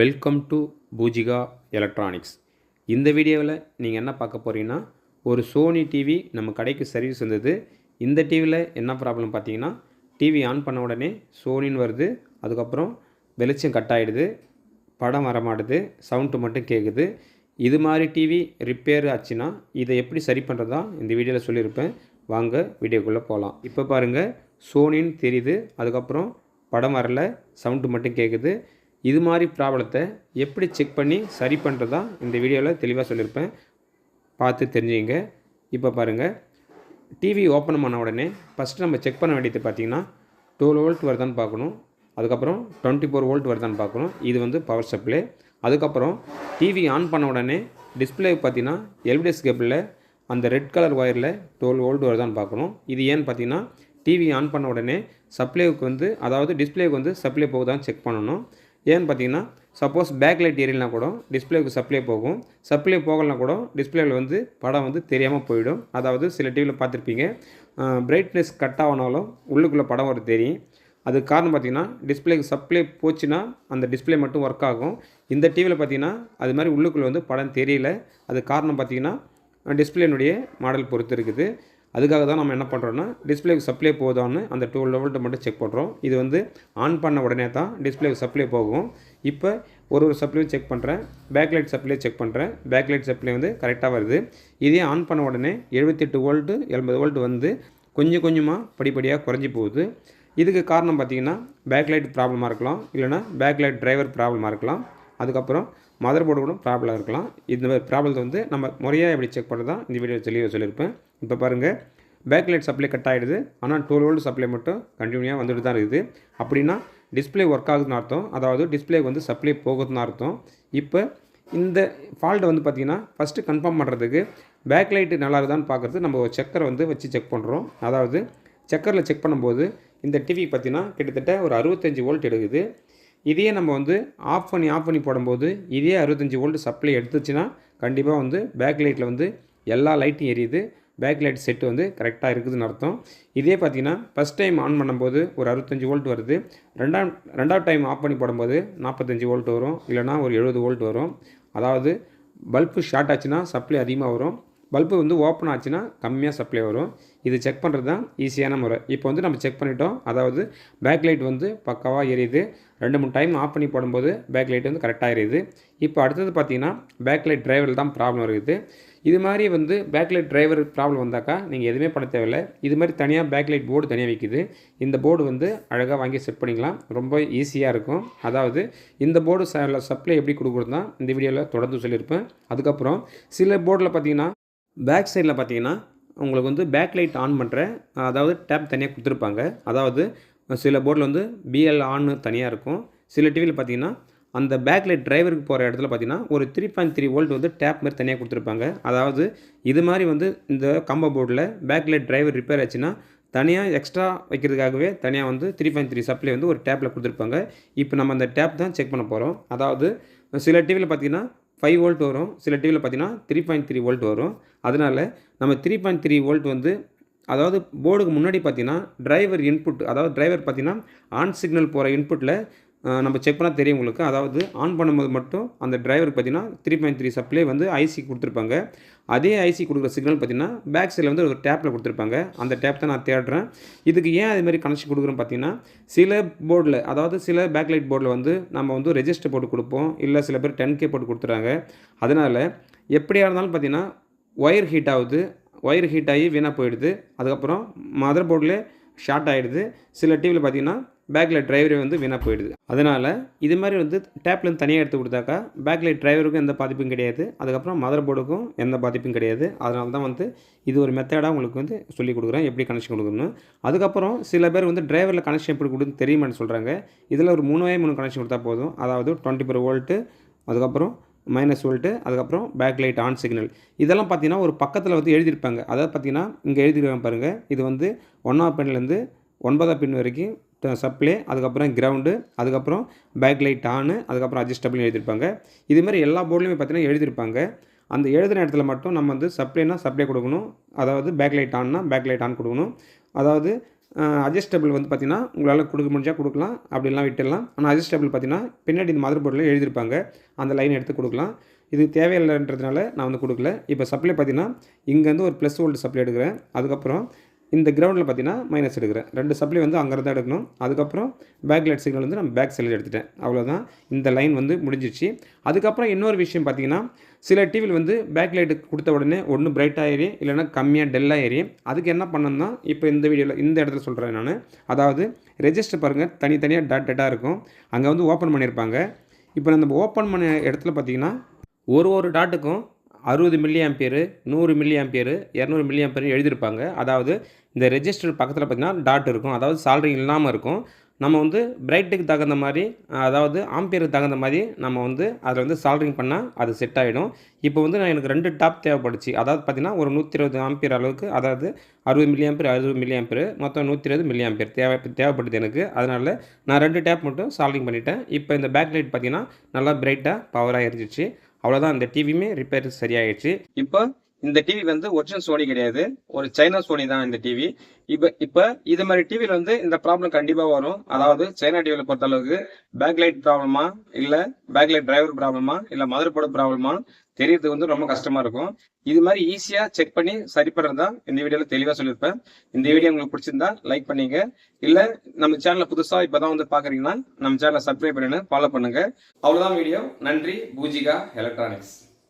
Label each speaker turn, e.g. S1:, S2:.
S1: Welcome to Poojika electronics இந்த வீடியோவில் நீங்கள் என்ன பார்க்க போகிறீங்கன்னா ஒரு சோனி டிவி நம்ம கடைக்கு சர்வீஸ் வந்தது. இந்த டிவியில் என்ன ப்ராப்ளம் பார்த்தீங்கன்னா டிவி ஆன் பண்ண உடனே சோனின்னு வருது. அதுக்கப்புறம் வெளிச்சம் கட் ஆகிடுது படம் வர மாட்டுது சவுண்டு மட்டும் கேட்குது இது மாதிரி டிவி ரிப்பேர் ஆச்சுன்னா இதை எப்படி சரி பண்ணுறதா இந்த வீடியோவில் சொல்லியிருப்பேன். வாங்க வீடியோக்குள்ளே போகலாம் இப்போ பாருங்கள் சோனின்னு தெரியுது. அதுக்கப்புறம் படம் வரல. சவுண்டு மட்டும் கேட்குது இது மாதிரி ப்ராப்ளத்தை எப்படி செக் பண்ணி சரி பண்ணுறதா இந்த வீடியோவில் தெளிவாக சொல்லியிருப்பேன் பார்த்து தெரிஞ்சுங்க இப்போ பாருங்கள் டிவி ஓப்பன் பண்ண உடனே ஃபஸ்ட்டு நம்ம செக் பண்ண வேண்டியது பார்த்தீங்கன்னா டுவெல் வோல்ட் வருதான்னு பார்க்கணும். அதுக்கப்புறம் டுவெண்ட்டி ஃபோர் வோல்ட் வருதான்னு பார்க்கணும். இது வந்து பவர் சப்ளை அதுக்கப்புறம் டிவி ஆன் பண்ண உடனே டிஸ்பிளே பார்த்தீங்கன்னா எல்பிடிஎஸ் கேபிளில் அந்த ரெட் கலர் ஒயரில் டுவெல் வோல்ட் வருதான்னு பார்க்கணும். இது ஏன்னு பார்த்தீங்கன்னா டிவி ஆன் பண்ண உடனே சப்ளைவுக்கு வந்து அதாவது டிஸ்பிளேவுக்கு வந்து சப்ளை போகுதான்னு செக் பண்ணணும். ஏன்னு பார்த்தீங்கன்னா சப்போஸ் பேக் லைட் ஏறினா கூட டிஸ்பிளேக்கு சப்ளை போகும். சப்ளை போகலனா கூட டிஸ்பிளேவில் வந்து படம் வந்து தெரியாமல் போயிடும். அதாவது சில டிவியில் பார்த்துருப்பீங்க பிரைட்னஸ் கட் ஆகினாலும் உள்ளுக்குள்ளே படம் வர தெரியும். அதுக்கு காரணம் பார்த்தீங்கன்னா டிஸ்பிளேக்கு சப்ளை போச்சுன்னா அந்த டிஸ்பிளே மட்டும் ஒர்க் ஆகும். இந்த டிவியில் பார்த்தீங்கன்னா அது மாதிரி உள்ளுக்குள்ளே வந்து படம் தெரியல. அது காரணம் பார்த்தீங்கன்னா டிஸ்பிளேனுடைய மாடல் பொறுத்து இருக்குது. அதுக்காக தான் நம்ம என்ன பண்ணுறோன்னா டிஸ்பிளேக்கு சப்ளை போதான்னு அந்த டுவெல் லெவல்ட்டு மட்டும் செக் பண்ணுறோம் இது வந்து ஆன் பண்ண உடனே தான் டிஸ்பிளேக்கு சப்ளை போகும். இப்போ ஒரு ஒரு சப்ளையும் செக் பண்ணுறேன் பேக்லைட் சப்ளை செக் பண்ணுறேன் பேக்லைட் சப்ளை வந்து கரெக்டாக வருது. இதே ஆன் பண்ண உடனே எழுபத்தெட்டு வோல்ட்டு எண்பது வோல்ட் வந்து கொஞ்சம் கொஞ்சமாக படிப்படியாக குறைஞ்சி போகுது. இதுக்கு காரணம் பார்த்திங்கன்னா பேக்லைட் ப்ராப்ளமாக இருக்கலாம். இல்லைனா பேக்லைட் டிரைவர் ப்ராப்ளமாக இருக்கலாம். அதுக்கப்புறம் மதர் போர்டு கூட ப்ராப்ளம் இருக்கலாம். இந்த மாதிரி ப்ராப்ளத்தை வந்து நம்ம முறையாக எப்படி செக் பண்ணுறது தான் இந்த வீடியோ தெளிவாக சொல்லியிருப்பேன். இப்போ பாருங்கள் பேக் லைட் சப்ளை கட் ஆகிடுது ஆனால் டுவெல் வோல்ட் சப்ளை மட்டும் கண்டினியூவாக வந்துட்டு தான் இருக்குது. அப்படின்னா டிஸ்பிளே ஒர்க் ஆகுதுன்னு அர்த்தம். அதாவது டிஸ்பிளே வந்து சப்ளை போகுதுன்னு அர்த்தம். இப்போ இந்த ஃபால்ட்டை வந்து பார்த்திங்கன்னா ஃபஸ்ட்டு கன்ஃபார்ம் பண்ணுறதுக்கு பேக் லைட்டு நல்லா இருக்குதான்னு பார்க்குறது நம்ம ஒரு செக்கரை வந்து வச்சு செக் பண்ணுறோம் அதாவது செக்கரில் செக் பண்ணும்போது இந்த டிவி பார்த்திங்கன்னா கிட்டத்தட்ட ஒரு அறுபத்தஞ்சி வோல்ட் எடுக்குது. இதையே நம்ம வந்து ஆஃப் பண்ணி ஆஃப் பண்ணி போடும்போது இதே அறுபத்தஞ்சி வோல்ட் சப்ளை எடுத்துச்சுன்னா கண்டிப்பாக வந்து பேக் லைட்டில் வந்து எல்லா லைட்டும் எரியுது. பேக் லைட் செட்டு வந்து கரெக்டாக இருக்குதுன்னு அர்த்தம். இதே பார்த்தீங்கன்னா ஃபஸ்ட் டைம் ஆன் பண்ணும்போது ஒரு அறுபத்தஞ்சி வோல்ட் வருது. ரெண்டாம் ரெண்டாவது டைம் ஆஃப் பண்ணி போடும்போது நாற்பத்தஞ்சு வோல்ட் வரும். இல்லைனா ஒரு எழுபது வோல்ட் வரும். அதாவது பல்பு ஷார்ட் ஆச்சுன்னா சப்ளை அதிகமாக வரும். பல்பு வந்து ஓப்பன் ஆச்சுன்னா கம்மியாக சப்ளை வரும். இது செக் பண்ணுறது தான் ஈஸியான முறை. இப்போ வந்து நம்ம செக் பண்ணிட்டோம். அதாவது பேக் லைட் வந்து பக்காவாக எரியுது. ரெண்டு மூணு டைம் ஆஃப் பண்ணி போடும்போது பேக் லைட் வந்து கரெக்டாக எரியுது. இப்போ அடுத்தது பார்த்தீங்கன்னா பேக் லைட் டிரைவரில் தான் ப்ராப்ளம் இருக்குது இது மாதிரி வந்து பேக் லைட் டிரைவர் ப்ராப்ளம் வந்தாக்கா நீங்கள் எதுவுமே பண்ண தேவையில்லை. இது மாதிரி தனியாக பேக் லைட் போர்டு தனியாக விற்கிது இந்த போர்டு வந்து அழகாக வாங்கி செட் பண்ணிக்கலாம். ரொம்ப ஈஸியாக இருக்கும். அதாவது இந்த போர்டு சப்ளை எப்படி கொடுக்குறது தான் இந்த வீடியோவில் தொடர்ந்து சொல்லியிருப்பேன். அதுக்கப்புறம் சில போர்டில் பார்த்தீங்கன்னா பேக் சைடில் பார்த்தீங்கன்னா உங்களுக்கு வந்து பேக் லைட் ஆன் பண்ணுற அதாவது டேப் தனியாக கொடுத்துருப்பாங்க. அதாவது சில போர்டில் வந்து பிஎல் ஆன்னு தனியாக இருக்கும். சில டிவியில் பார்த்தீங்கன்னா அந்த பேக் லைட் டிரைவருக்கு போகிற இடத்துல பார்த்தீங்கன்னா ஒரு த்ரீ பாயிண்ட் த்ரீ வோல்ட் வந்து டேப் மாதிரி தனியாக கொடுத்துருப்பாங்க. அதாவது இது மாதிரி வந்து இந்த கம்ப போர்டில் பேக் லைட் டிரைவர் ரிப்பேர் ஆச்சுன்னா தனியாக எக்ஸ்ட்ரா வைக்கிறதுக்காகவே தனியாக வந்து த்ரீ பாயிண்ட் த்ரீ சப்ளை வந்து ஒரு டேப்பில் கொடுத்துருப்பாங்க. இப்போ நம்ம அந்த டேப் தான் செக் பண்ண போகிறோம். அதாவது சில டிவியில் பார்த்தீங்கன்னா ஃபைவ் வோல்ட் வரும். சில டிவியில் பார்த்தீங்கன்னா த்ரீ பாயிண்ட் த்ரீ வோல்ட் வரும். அதனால் நம்ம த்ரீ பாயிண்ட் த்ரீ வோல்ட் வந்து அதாவது போர்டுக்கு முன்னாடி பார்த்தீங்கன்னா டிரைவர் இன்புட் அதாவது டிரைவர் பார்த்தீங்கன்னா ஆன் சிக்னல் போகிற இன்புட்டில் நம்ம செக் பண்ணால் தெரியும் உங்களுக்கு. அதாவது ஆன் பண்ணும்போது மட்டும் அந்த டிரைவருக்கு பார்த்தீங்கன்னா த்ரீ பாயிண்ட் த்ரீ சப்ளை வந்து ஐசி கொடுத்துருப்பாங்க. அதே ஐசி கொடுக்குற சிக்னல் பார்த்தீங்கன்னா பேக் சைடில் வந்து ஒரு டேப்பில் கொடுத்துருப்பாங்க. அந்த டேப் தான் நான் தேடுறேன். இதுக்கு ஏன் அதுமாரி கனெக்ஷன் கொடுக்குறோம் பார்த்தீங்கன்னா சில போர்டில் அதாவது சில பேக் லைட் போர்டில் வந்து நம்ம வந்து ரெஜிஸ்டர் போட்டு கொடுப்போம். இல்லை சில பேர் டென் கே போட்டு கொடுத்துறாங்க. அதனால் எப்படியா இருந்தாலும் பார்த்தீங்கன்னா ஒயர் ஹீட் ஆகுது. ஒயர் ஹீட் ஆகி வீணாக போயிடுது. அதுக்கப்புறம் மதர் போர்டில் ஷார்ட் ஆகிடுது சில டிவியில் பார்த்தீங்கன்னா பேக்கில் டிரைவரே வந்து வீணாக போயிடுது. அதனால் இது மாதிரி வந்து டேப்லேருந்து தனியாக எடுத்து கொடுத்தாக்கா பேக்கில் டிரைவருக்கும் எந்த பாதிப்பும் கிடையாது. அதுக்கப்புறம் மதர் போர்டுக்கும் எந்த பாதிப்பும் கிடையாது. அதனால தான் வந்து இது ஒரு மெத்தடாக உங்களுக்கு வந்து சொல்லி கொடுக்குறேன். எப்படி கனெக்ஷன் கொடுக்கணும் அதுக்கப்புறம் சில பேர் வந்து டிரைவரில் கனெக்ஷன் எப்படி கொடுன்னு தெரியுமான்னு சொல்கிறாங்க இதில் ஒரு மூணு மூணு கனெக்ஷன் கொடுத்தா போதும். அதாவது டுவெண்ட்டி ஃபோர் வோல்ட்டு அதுக்கப்புறம் மைனஸ் வோல்ட்டு அதுக்கப்புறம் பேக் லைட் ஆன் சிக்னல் இதெல்லாம் பார்த்தீங்கன்னா ஒரு பக்கத்தில் வந்து எழுதியிருப்பாங்க. அதாவது பார்த்தீங்கன்னா இங்கே எழுதிருக்காங்க பாருங்கள் இது வந்து ஒன்றாவது பெண்லேருந்து ஒன்பதாம் பின் வரைக்கும் சப்ளை அதுக்கப்புறம் கிரவுண்டு அதுக்கப்புறம் பேக் லைட் ஆனு அதுக்கப்புறம் அட்ஜஸ்டபிள்னு எழுதியிருப்பாங்க. இதுமாதிரி எல்லா போர்ட்லையுமே பார்த்தீங்கன்னா எழுதியிருப்பாங்க. அந்த எழுதின இடத்துல மட்டும் நம்ம வந்து சப்ளைனா சப்ளை கொடுக்கணும். அதாவது பேக் லைட் ஆன்னா பேக் லைட் ஆன் கொடுக்கணும். அதாவது அட்ஜஸ்டபிள் வந்து பார்த்திங்கன்னா உங்களால் கொடுக்க முடிஞ்சால் கொடுக்கலாம் அப்படிலாம் விட்டுடலாம். ஆனால் அட்ஜஸ்டபிள் பார்த்தீங்கன்னா பின்னாடி இந்த மதர் போர்டில் எழுதியிருப்பாங்க. அந்த லைன் எடுத்து கொடுக்கலாம். இது தேவையில்லைன்றதுனால நான் வந்து கொடுக்கல. இப்போ சப்ளை பார்த்தீங்கன்னா இங்கேருந்து ஒரு ப்ளஸ் ஓல்டு சப்ளை எடுக்கிறேன். அதுக்கப்புறம் இந்த கிரவுண்டில் பார்த்தீங்கன்னா மைனஸ் எடுக்கிறேன். ரெண்டு சப்ளை வந்து அங்கே தான் எடுக்கணும். அதுக்கப்புறம் பேக் லைட் சிக்னல் வந்து நான் பேக் சைடில் எடுத்துட்டேன். அவ்வளோதான் இந்த லைன் வந்து முடிஞ்சிச்சு அதுக்கப்புறம் இன்னொரு விஷயம் பார்த்தீங்கன்னா சில டிவியில் வந்து பேக் லைட்டு கொடுத்த உடனே ஒன்று பிரைட்டாக ஏறி இல்லைன்னா கம்மியாக டெல்லாக ஏறி அதுக்கு என்ன பண்ணணும்னா இப்போ இந்த வீடியோவில் இந்த இடத்துல சொல்கிறேன் நான். அதாவது ரெஜிஸ்டர் பாருங்கள் தனித்தனியாக டாட் டேட்டாக இருக்கும். அங்கே வந்து ஓப்பன் பண்ணியிருப்பாங்க. இப்போ நம்ம ஓப்பன் பண்ண இடத்துல பார்த்தீங்கன்னா ஒரு ஒரு டாட்டுக்கும் அறுபது மில்லி ஆம்பியரு நூறு மில்லி ஆம்பியரு இரநூறு மில்லி ஆம்பியர் எழுதியிருப்பாங்க. அதாவது இந்த ரெஜிஸ்டர் பக்கத்தில் பார்த்தீங்கன்னா டாட் இருக்கும். அதாவது சால்ரிங் இல்லாமல் இருக்கும். நம்ம வந்து பிரைட்டுக்கு தகுந்த மாதிரி அதாவது ஆம்பியருக்கு தகுந்த மாதிரி நம்ம வந்து அதில் வந்து சால்ரிங் பண்ணால் அது செட் ஆகிடும் இப்போ வந்து நான் எனக்கு ரெண்டு டாப் தேவைப்படுச்சு. அதாவது பார்த்தீங்கன்னா ஒரு நூற்றி இருபது ஆம்பியர் அளவுக்கு அதாவது அறுபது மில்லி ஆம்பியர் அறுபது மில்லி ஆம்பியர் மொத்தம் நூற்றி இருபது மில்லி ஆம்பியர் தேவை தேவைப்படுது எனக்கு. அதனால் நான் ரெண்டு டேப் மட்டும் சால்ரிங் பண்ணிட்டேன். இப்போ இந்த பேக் லைட் பார்த்தீங்கன்னா நல்லா பிரைட்டாக பவராக இருந்துச்சு அவ்வளோதான் இந்த டிவியுமே ரிப்பேர் சரியாயிடுச்சு. இப்போ இந்த டிவி வந்து ஒரிஜினல் சோனி கிடையாது. ஒரு சைனா சோனி தான் இந்த டிவி. இப்போ இப்போ இது மாதிரி டிவியில் வந்து இந்த ப்ராப்ளம் கண்டிப்பாக வரும். அதாவது சைனா டிவியில் பொறுத்த அளவுக்கு பேக் லைட் ப்ராப்ளமா இல்லை பேக் லைட் டிரைவர் ப்ராப்ளமா இல்லை மதர் போர்டு ப்ராப்ளமா தெரியறது வந்து ரொம்ப கஷ்டமா இருக்கும். இது மாதிரி ஈஸியா செக் பண்ணி சரி பண்ணுறது தான் இந்த வீடியோல தெளிவா சொல்லியிருப்பேன். இந்த வீடியோ உங்களுக்கு பிடிச்சிருந்தா லைக் பண்ணீங்க. இல்ல நம்ம சேனலை புதுசா இப்பதான் வந்து பாக்குறீங்கன்னா நம்ம சேனலை சப்ஸ்கிரைப் பண்ணுங்க ஃபாலோ பண்ணுங்க. அவ்வளோதான் வீடியோ நன்றி. பூஜிகா எலக்ட்ரானிக்ஸ்